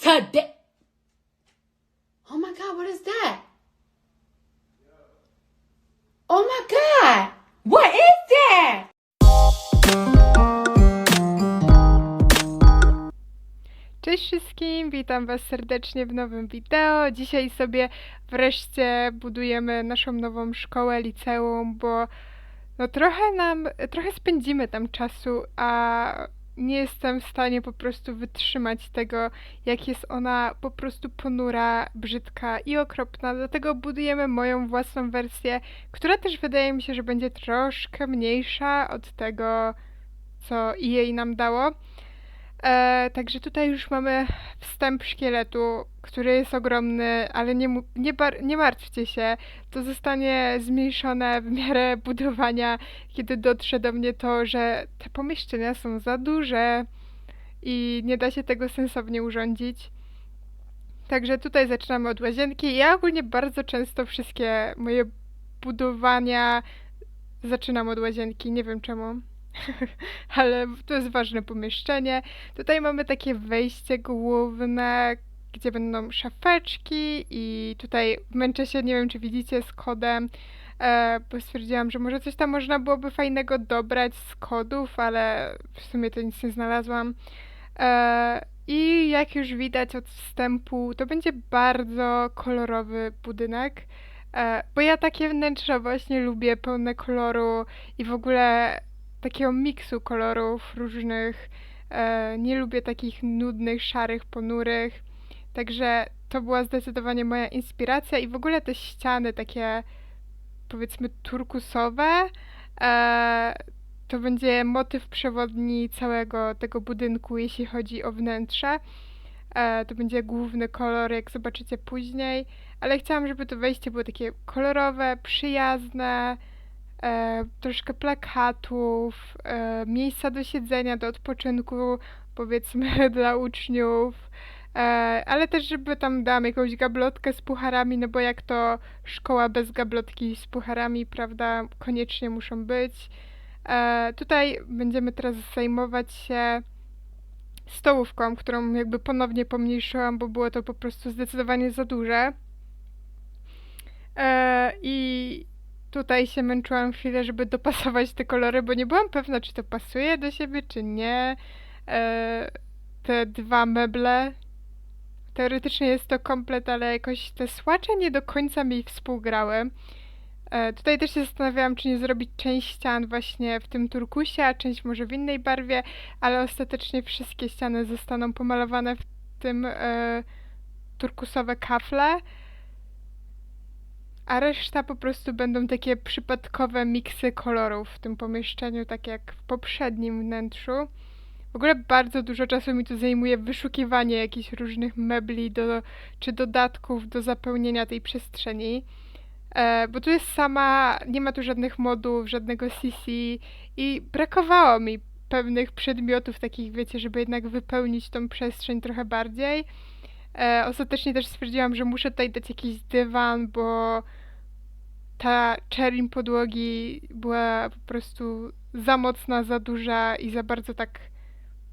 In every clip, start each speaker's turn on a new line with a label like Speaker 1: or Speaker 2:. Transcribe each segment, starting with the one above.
Speaker 1: today. Oh my God, what is that? Oh my God, what is that?
Speaker 2: Cześć wszystkim, witam Was serdecznie w nowym wideo. Dzisiaj sobie wreszcie budujemy naszą nową szkołę, liceum, bo no trochę nam, trochę spędzimy tam czasu, a nie jestem w stanie po prostu wytrzymać tego, jak jest ona po prostu ponura, brzydka i okropna. Dlatego budujemy moją własną wersję, która też wydaje mi się, że będzie troszkę mniejsza od tego, co EA nam dało. E, także tutaj już mamy wstęp szkieletu, który jest ogromny, ale nie, nie, nie martwcie się, to zostanie zmniejszone w miarę budowania, kiedy dotrze do mnie to, że te pomieszczenia są za duże i nie da się tego sensownie urządzić. Także tutaj zaczynamy od łazienki. Ja ogólnie bardzo często wszystkie moje budowania zaczynam od łazienki, nie wiem czemu. Ale to jest ważne pomieszczenie. Tutaj mamy takie wejście główne, gdzie będą szafeczki i tutaj męczę się, nie wiem czy widzicie, z kodem, e, bo stwierdziłam, że może coś tam można byłoby fajnego dobrać z kodów, ale w sumie to nic nie znalazłam. E, I jak już widać od wstępu, to będzie bardzo kolorowy budynek. E, bo ja takie wnętrza właśnie lubię, pełne koloru i w ogóle takiego miksu kolorów różnych. E, nie lubię takich nudnych, szarych, ponurych. Także to była zdecydowanie moja inspiracja i w ogóle te ściany takie powiedzmy turkusowe. E, to będzie motyw przewodni całego tego budynku, jeśli chodzi o wnętrze. E, to będzie główny kolor, jak zobaczycie później. Ale chciałam, żeby to wejście było takie kolorowe, przyjazne e, troszkę plakatów, e, miejsca do siedzenia, do odpoczynku, powiedzmy, dla uczniów, e, ale też, żeby tam dam jakąś gablotkę z pucharami, no bo jak to szkoła bez gablotki z pucharami, prawda, koniecznie muszą być. E, tutaj będziemy teraz zajmować się stołówką, którą jakby ponownie pomniejszyłam, bo było to po prostu zdecydowanie za duże. E, I tutaj się męczyłam chwilę, żeby dopasować te kolory, bo nie byłam pewna, czy to pasuje do siebie, czy nie. E, te dwa meble. Teoretycznie jest to komplet, ale jakoś te słacze nie do końca mi współgrały. E, tutaj też się zastanawiałam, czy nie zrobić część ścian właśnie w tym turkusie, a część może w innej barwie, ale ostatecznie wszystkie ściany zostaną pomalowane w tym e, turkusowe kafle a reszta po prostu będą takie przypadkowe miksy kolorów w tym pomieszczeniu, tak jak w poprzednim wnętrzu. W ogóle bardzo dużo czasu mi tu zajmuje wyszukiwanie jakichś różnych mebli do, czy dodatków do zapełnienia tej przestrzeni. E, bo tu jest sama, nie ma tu żadnych modów, żadnego CC i brakowało mi pewnych przedmiotów takich, wiecie, żeby jednak wypełnić tą przestrzeń trochę bardziej. E, ostatecznie też stwierdziłam, że muszę tutaj dać jakiś dywan, bo ta czerń podłogi była po prostu za mocna, za duża i za bardzo tak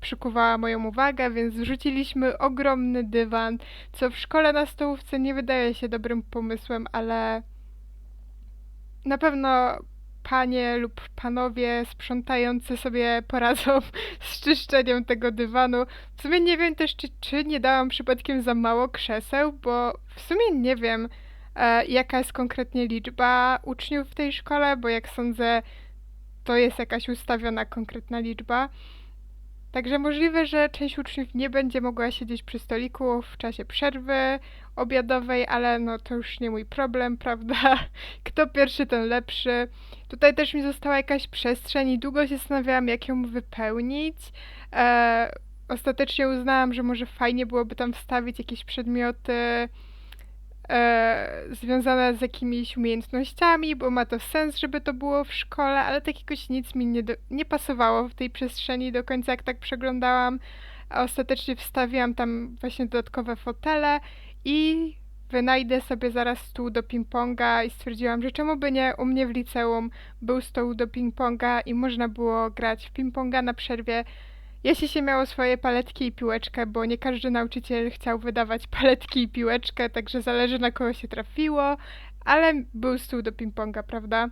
Speaker 2: przykuwała moją uwagę, więc wrzuciliśmy ogromny dywan, co w szkole na stołówce nie wydaje się dobrym pomysłem, ale na pewno panie lub panowie sprzątający sobie poradzą z czyszczeniem tego dywanu. W sumie nie wiem też, czy, czy nie dałam przypadkiem za mało krzeseł, bo w sumie nie wiem, jaka jest konkretnie liczba uczniów w tej szkole, bo jak sądzę, to jest jakaś ustawiona konkretna liczba. Także możliwe, że część uczniów nie będzie mogła siedzieć przy stoliku w czasie przerwy obiadowej, ale no to już nie mój problem, prawda? Kto pierwszy, ten lepszy. Tutaj też mi została jakaś przestrzeń i długo się zastanawiałam, jak ją wypełnić. E, ostatecznie uznałam, że może fajnie byłoby tam wstawić jakieś przedmioty e, związane z jakimiś umiejętnościami, bo ma to sens, żeby to było w szkole, ale tak jakoś nic mi nie, do, nie pasowało w tej przestrzeni do końca, jak tak przeglądałam. A ostatecznie wstawiłam tam właśnie dodatkowe fotele i wynajdę sobie zaraz stół do ping-ponga i stwierdziłam, że czemu by nie u mnie w liceum był stół do ping-ponga i można było grać w ping-ponga na przerwie. Jeśli się miało swoje paletki i piłeczkę, bo nie każdy nauczyciel chciał wydawać paletki i piłeczkę, także zależy na kogo się trafiło, ale był stół do ping-ponga, prawda?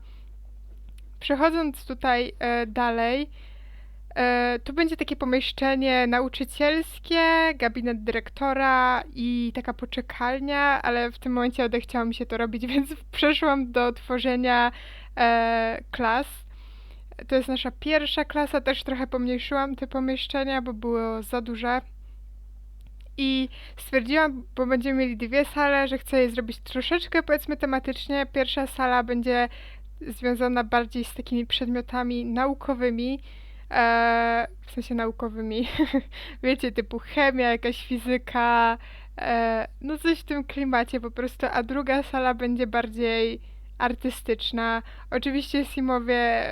Speaker 2: Przechodząc tutaj e, dalej, e, tu będzie takie pomieszczenie nauczycielskie, gabinet dyrektora i taka poczekalnia, ale w tym momencie odechciało mi się to robić, więc przeszłam do tworzenia e, klas. To jest nasza pierwsza klasa, też trochę pomniejszyłam te pomieszczenia, bo było za duże. I stwierdziłam, bo będziemy mieli dwie sale, że chcę je zrobić troszeczkę powiedzmy tematycznie. Pierwsza sala będzie związana bardziej z takimi przedmiotami naukowymi, e, w sensie naukowymi, wiecie, typu chemia, jakaś fizyka, e, no coś w tym klimacie po prostu, a druga sala będzie bardziej artystyczna. Oczywiście Simowie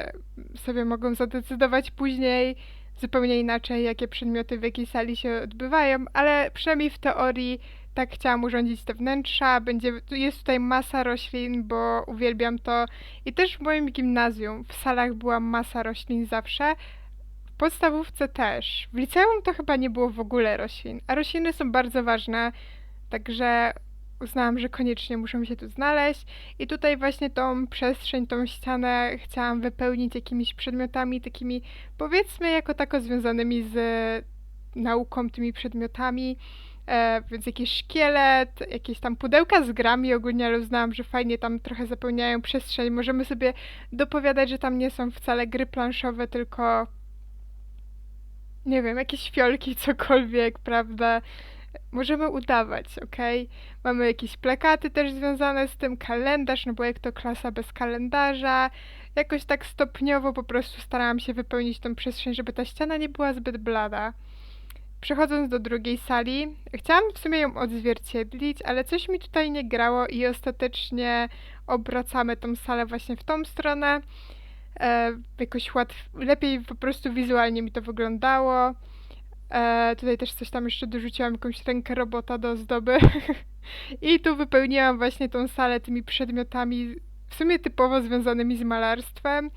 Speaker 2: sobie mogą zadecydować później zupełnie inaczej, jakie przedmioty w jakiej sali się odbywają, ale przynajmniej w teorii tak chciałam urządzić te wnętrza. Będzie, jest tutaj masa roślin, bo uwielbiam to. I też w moim gimnazjum w salach była masa roślin zawsze. W podstawówce też. W liceum to chyba nie było w ogóle roślin, a rośliny są bardzo ważne, także uznałam, że koniecznie muszą się tu znaleźć. I tutaj właśnie tą przestrzeń, tą ścianę chciałam wypełnić jakimiś przedmiotami, takimi powiedzmy jako tako związanymi z nauką, tymi przedmiotami. E, więc jakiś szkielet, jakieś tam pudełka z grami ogólnie, ale uznałam, że fajnie tam trochę zapełniają przestrzeń. Możemy sobie dopowiadać, że tam nie są wcale gry planszowe, tylko nie wiem, jakieś fiolki, cokolwiek, prawda? Możemy udawać, ok? Mamy jakieś plakaty też związane z tym, kalendarz, no bo jak to klasa bez kalendarza. Jakoś tak stopniowo po prostu starałam się wypełnić tą przestrzeń, żeby ta ściana nie była zbyt blada. Przechodząc do drugiej sali, chciałam w sumie ją odzwierciedlić, ale coś mi tutaj nie grało i ostatecznie obracamy tą salę właśnie w tą stronę. E, jakoś łatw, lepiej po prostu wizualnie mi to wyglądało. E, tutaj też coś tam jeszcze dorzuciłam, jakąś rękę robota do ozdoby. I tu wypełniłam właśnie tą salę tymi przedmiotami, w sumie typowo związanymi z malarstwem.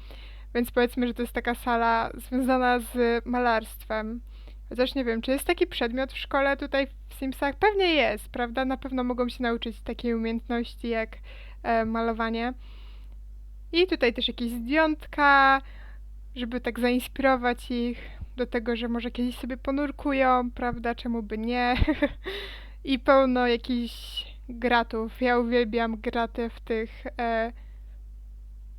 Speaker 2: Więc powiedzmy, że to jest taka sala związana z malarstwem. Chociaż nie wiem, czy jest taki przedmiot w szkole tutaj w Simsach? Pewnie jest, prawda? Na pewno mogą się nauczyć takiej umiejętności jak e, malowanie. I tutaj też jakieś zdjątka, żeby tak zainspirować ich do tego, że może kiedyś sobie ponurkują, prawda? Czemu by nie? I pełno jakichś gratów. Ja uwielbiam graty w tych e,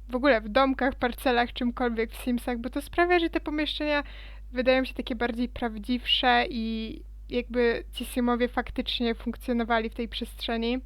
Speaker 2: w ogóle w domkach, parcelach, czymkolwiek w Simsach, bo to sprawia, że te pomieszczenia wydają się takie bardziej prawdziwsze i jakby ci Simowie faktycznie funkcjonowali w tej przestrzeni.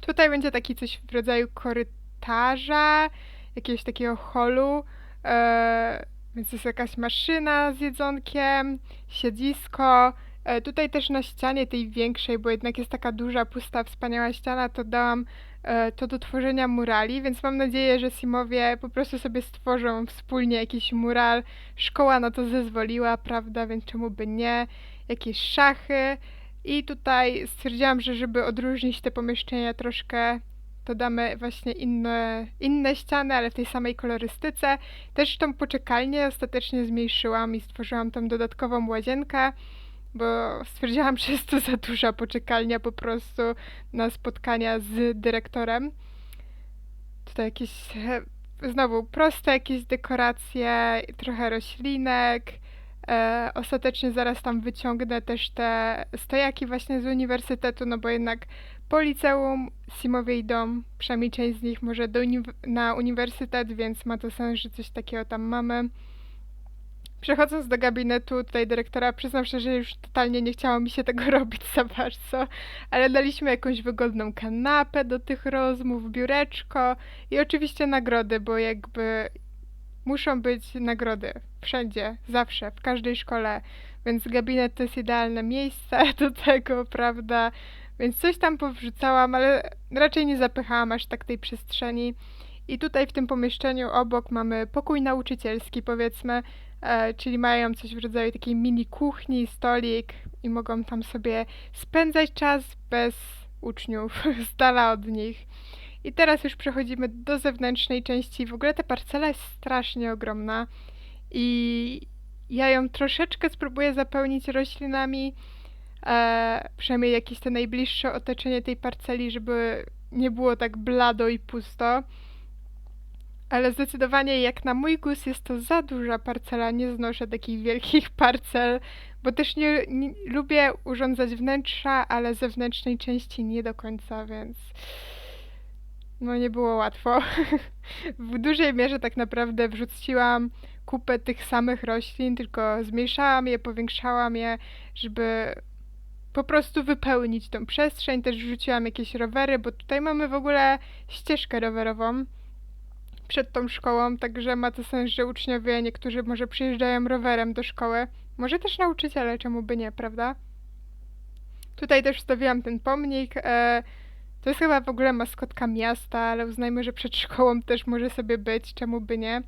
Speaker 2: Tutaj będzie taki coś w rodzaju korytarza, jakiegoś takiego holu, e, więc jest jakaś maszyna z jedzonkiem, siedzisko. E, tutaj też na ścianie tej większej, bo jednak jest taka duża, pusta, wspaniała ściana, to dałam e, to do tworzenia murali, więc mam nadzieję, że Simowie po prostu sobie stworzą wspólnie jakiś mural. Szkoła na to zezwoliła, prawda, więc czemu by nie? Jakieś szachy. I tutaj stwierdziłam, że żeby odróżnić te pomieszczenia troszkę, to damy właśnie inne, inne ściany, ale w tej samej kolorystyce. Też tą poczekalnię ostatecznie zmniejszyłam i stworzyłam tam dodatkową łazienkę bo stwierdziłam, że jest to za duża poczekalnia po prostu na spotkania z dyrektorem. Tutaj jakieś, znowu, proste jakieś dekoracje, trochę roślinek. E, ostatecznie zaraz tam wyciągnę też te stojaki właśnie z uniwersytetu, no bo jednak po liceum Simowie idą, przynajmniej część z nich może do uni na uniwersytet, więc ma to sens, że coś takiego tam mamy. Przechodząc do gabinetu tutaj dyrektora, przyznam szczerze, że już totalnie nie chciało mi się tego robić za bardzo, ale daliśmy jakąś wygodną kanapę do tych rozmów, biureczko i oczywiście nagrody, bo jakby muszą być nagrody wszędzie, zawsze, w każdej szkole, więc gabinet to jest idealne miejsce do tego, prawda? Więc coś tam powrzucałam, ale raczej nie zapychałam aż tak tej przestrzeni. I tutaj w tym pomieszczeniu obok mamy pokój nauczycielski, powiedzmy, e, czyli mają coś w rodzaju takiej mini kuchni, stolik i mogą tam sobie spędzać czas bez uczniów, z dala od nich. I teraz już przechodzimy do zewnętrznej części. W ogóle ta parcela jest strasznie ogromna i ja ją troszeczkę spróbuję zapełnić roślinami, e, przynajmniej jakieś te najbliższe otoczenie tej parceli, żeby nie było tak blado i pusto. Ale zdecydowanie jak na mój gust jest to za duża parcela, nie znoszę takich wielkich parcel, bo też nie, nie lubię urządzać wnętrza, ale zewnętrznej części nie do końca, więc no nie było łatwo. W dużej mierze tak naprawdę wrzuciłam kupę tych samych roślin, tylko zmniejszałam je, powiększałam je, żeby po prostu wypełnić tą przestrzeń. Też wrzuciłam jakieś rowery, bo tutaj mamy w ogóle ścieżkę rowerową przed tą szkołą, także ma to sens, że uczniowie niektórzy może przyjeżdżają rowerem do szkoły. Może też nauczyciele, czemu by nie, prawda? Tutaj też wstawiłam ten pomnik. E, to jest chyba w ogóle maskotka miasta, ale uznajmy, że przed szkołą też może sobie być, czemu by nie.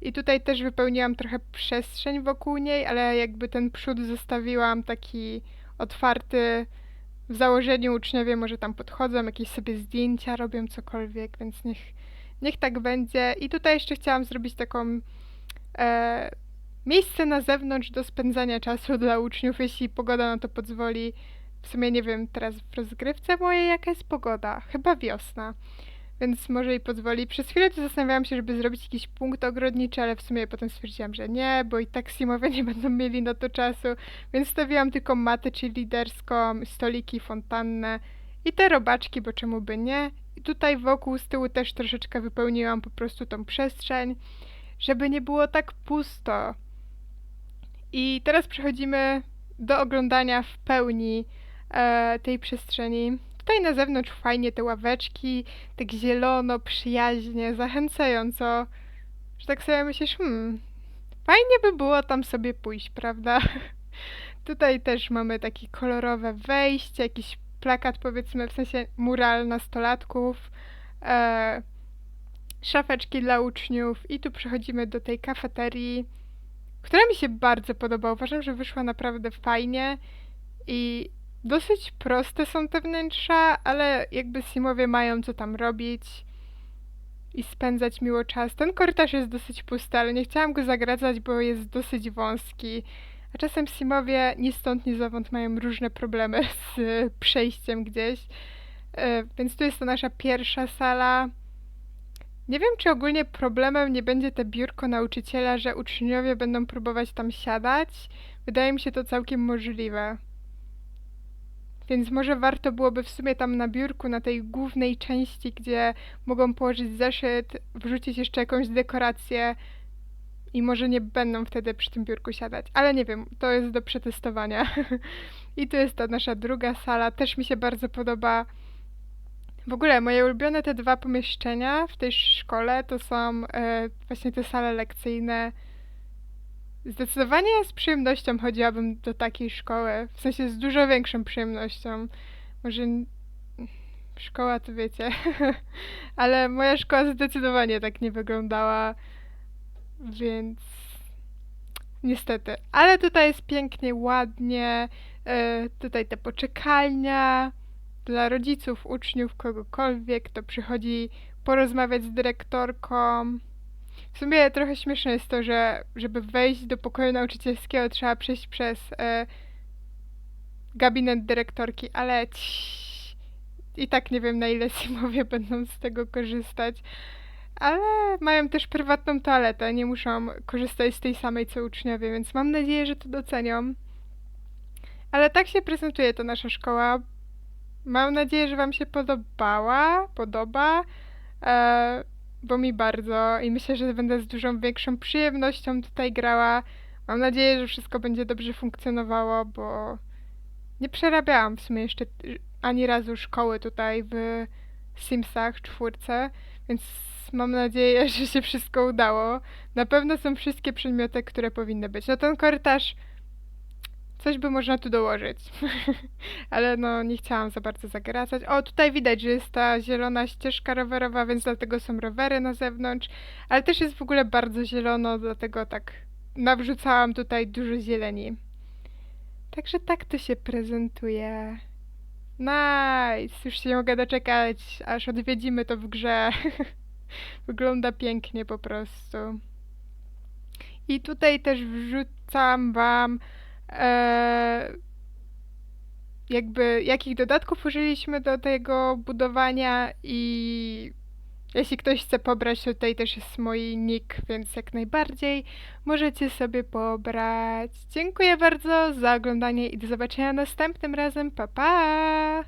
Speaker 2: I tutaj też wypełniłam trochę przestrzeń wokół niej, ale jakby ten przód zostawiłam taki otwarty. W założeniu uczniowie może tam podchodzą, jakieś sobie zdjęcia robią, cokolwiek, więc niech, niech tak będzie. I tutaj jeszcze chciałam zrobić taką e, miejsce na zewnątrz do spędzania czasu dla uczniów, jeśli pogoda na to pozwoli. W sumie nie wiem teraz w rozgrywce mojej jaka jest pogoda. Chyba wiosna. Więc może i pozwoli. Przez chwilę to zastanawiałam się, żeby zrobić jakiś punkt ogrodniczy, ale w sumie potem stwierdziłam, że nie, bo i tak simowie nie będą mieli na to czasu. Więc stawiłam tylko matę, czyli liderską, stoliki, fontannę i te robaczki, bo czemu by nie. I tutaj wokół, z tyłu też troszeczkę wypełniłam po prostu tą przestrzeń, żeby nie było tak pusto. I teraz przechodzimy do oglądania w pełni e, tej przestrzeni. Tutaj na zewnątrz fajnie te ławeczki, tak zielono, przyjaźnie, zachęcająco, że tak sobie myślisz, hmm, fajnie by było tam sobie pójść, prawda? Tutaj też mamy takie kolorowe wejście, jakiś plakat powiedzmy, w sensie mural nastolatków, e, szafeczki dla uczniów i tu przechodzimy do tej kafeterii, która mi się bardzo podoba. Uważam, że wyszła naprawdę fajnie i dosyć proste są te wnętrza, ale jakby Simowie mają co tam robić i spędzać miło czas. Ten korytarz jest dosyć pusty, ale nie chciałam go zagradzać, bo jest dosyć wąski. A czasem Simowie ni stąd, ni zowąd mają różne problemy z przejściem gdzieś. E, Więc tu jest to nasza pierwsza sala. Nie wiem, czy ogólnie problemem nie będzie te biurko nauczyciela, że uczniowie będą próbować tam siadać. Wydaje mi się to całkiem możliwe. Więc może warto byłoby w sumie tam na biurku, na tej głównej części, gdzie mogą położyć zeszyt, wrzucić jeszcze jakąś dekorację i może nie będą wtedy przy tym biurku siadać. Ale nie wiem, to jest do przetestowania. I tu jest ta nasza druga sala, też mi się bardzo podoba. W ogóle moje ulubione te dwa pomieszczenia w tej szkole to są e, właśnie te sale lekcyjne. Zdecydowanie z przyjemnością chodziłabym do takiej szkoły, w sensie z dużo większą przyjemnością. Może szkoła to wiecie, ale moja szkoła zdecydowanie tak nie wyglądała, więc niestety. Ale tutaj jest pięknie, ładnie, e, tutaj te poczekalnia dla rodziców, uczniów, kogokolwiek, kto przychodzi porozmawiać z dyrektorką. W sumie trochę śmieszne jest to, że żeby wejść do pokoju nauczycielskiego trzeba przejść przez e, gabinet dyrektorki, ale ciii, i tak nie wiem na ile Simowie będą z tego korzystać. Ale mają też prywatną toaletę, nie muszą korzystać z tej samej co uczniowie, więc mam nadzieję, że to docenią. Ale tak się prezentuje ta nasza szkoła. Mam nadzieję, że Wam się podobała, podoba, e, bo mi bardzo i myślę, że będę z dużą większą przyjemnością tutaj grała. Mam nadzieję, że wszystko będzie dobrze funkcjonowało, bo nie przerabiałam w sumie jeszcze ani razu szkoły tutaj w Simsach czwórce, więc mam nadzieję, że się wszystko udało. Na pewno są wszystkie przedmioty, które powinny być. No ten korytarz, coś by można tu dołożyć, ale no nie chciałam za bardzo zagracać. O, tutaj widać, że jest ta zielona ścieżka rowerowa, więc dlatego są rowery na zewnątrz, ale też jest w ogóle bardzo zielono, dlatego tak nawrzucałam tutaj dużo zieleni. Także tak to się prezentuje. Nice! Już się nie mogę doczekać, aż odwiedzimy to w grze. Wygląda pięknie po prostu. I tutaj też wrzucam Wam e, jakby jakich dodatków użyliśmy do tego budowania i jeśli ktoś chce pobrać, tutaj też jest mój nick, więc jak najbardziej możecie sobie pobrać. Dziękuję bardzo za oglądanie i do zobaczenia następnym razem. Pa pa!